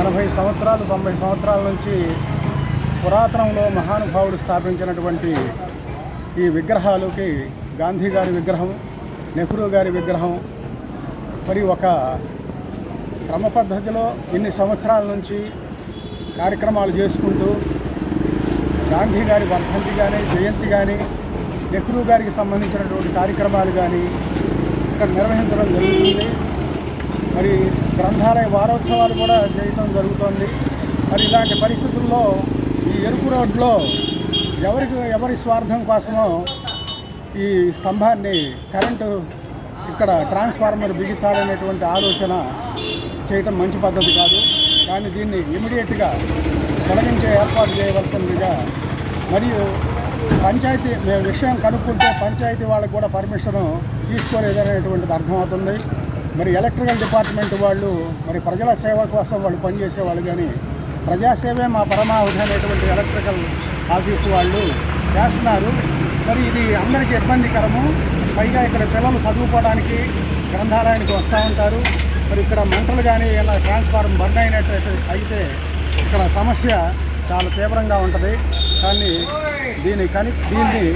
ఎనభై సంవత్సరాలు తొంభై సంవత్సరాల నుంచి పురాతనంలో మహానుభావుడు స్థాపించినటువంటి ఈ విగ్రహాలకి గాంధీ గారి విగ్రహం నెహ్రూ గారి విగ్రహం. మరి ఒక క్రమ పద్ధతిలో ఇన్ని సంవత్సరాల నుంచి కార్యక్రమాలు చేసుకుంటూ గాంధీ గారి వర్ధంతి కానీ జయంతి కానీ నెహ్రూ గారికి సంబంధించినటువంటి కార్యక్రమాలు కానీ ఇక్కడ నిర్వహించడం జరుగుతుంది. మరి గ్రంథాలయ వారోత్సవాలు కూడా చేయటం జరుగుతోంది. మరి ఇలాంటి పరిస్థితుల్లో ఈ ఎరుపు రోడ్లో ఎవరికి ఎవరి స్వార్థం కోసమో ఈ స్తంభాన్ని కరెంటు ఇక్కడ ట్రాన్స్ఫార్మర్ బిగించాలనేటువంటి ఆలోచన చేయటం మంచి పద్ధతి కాదు. కానీ దీన్ని ఇమీడియట్గా తొలగించే ఏర్పాటు చేయవలసిందిగా మరియు పంచాయతీ విషయం కనుక్కుంటే పంచాయతీ వాళ్ళకు కూడా పర్మిషన్ తీసుకోలేదనేటువంటిది అర్థమవుతుంది. మరి ఎలక్ట్రికల్ డిపార్ట్మెంట్ వాళ్ళు మరి ప్రజల సేవ కోసం వాళ్ళు పనిచేసే వాళ్ళు కానీ ప్రజాసేవే మా పరమావధి అనేటువంటి ఎలక్ట్రికల్ ఆఫీసు వాళ్ళు చేస్తున్నారు. మరి ఇది అందరికీ ఇబ్బందికరము. పైగా ఇక్కడ పిల్లలు చదువుకోవడానికి గ్రంథాలయానికి వస్తూ ఉంటారు. మరి ఇక్కడ మంటలు కానీ ఇలా ట్రాన్స్ఫార్మర్ బంద్ అయినట్టు అయితే ఇక్కడ సమస్య చాలా తీవ్రంగా ఉంటుంది. కానీ దీని కని దీన్ని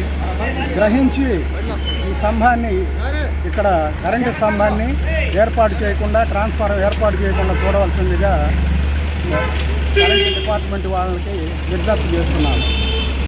గ్రహించి ఈ స్తంభాన్ని ఇక్కడ కరెంటు స్తంభాన్ని ఏర్పాటు చేయకుండా ట్రాన్స్ఫార్మర్ ఏర్పాటు చేయకుండా చూడవలసిందిగా డిపార్ట్మెంట్ వాళ్ళకి విజ్ఞప్తి చేస్తున్నాను.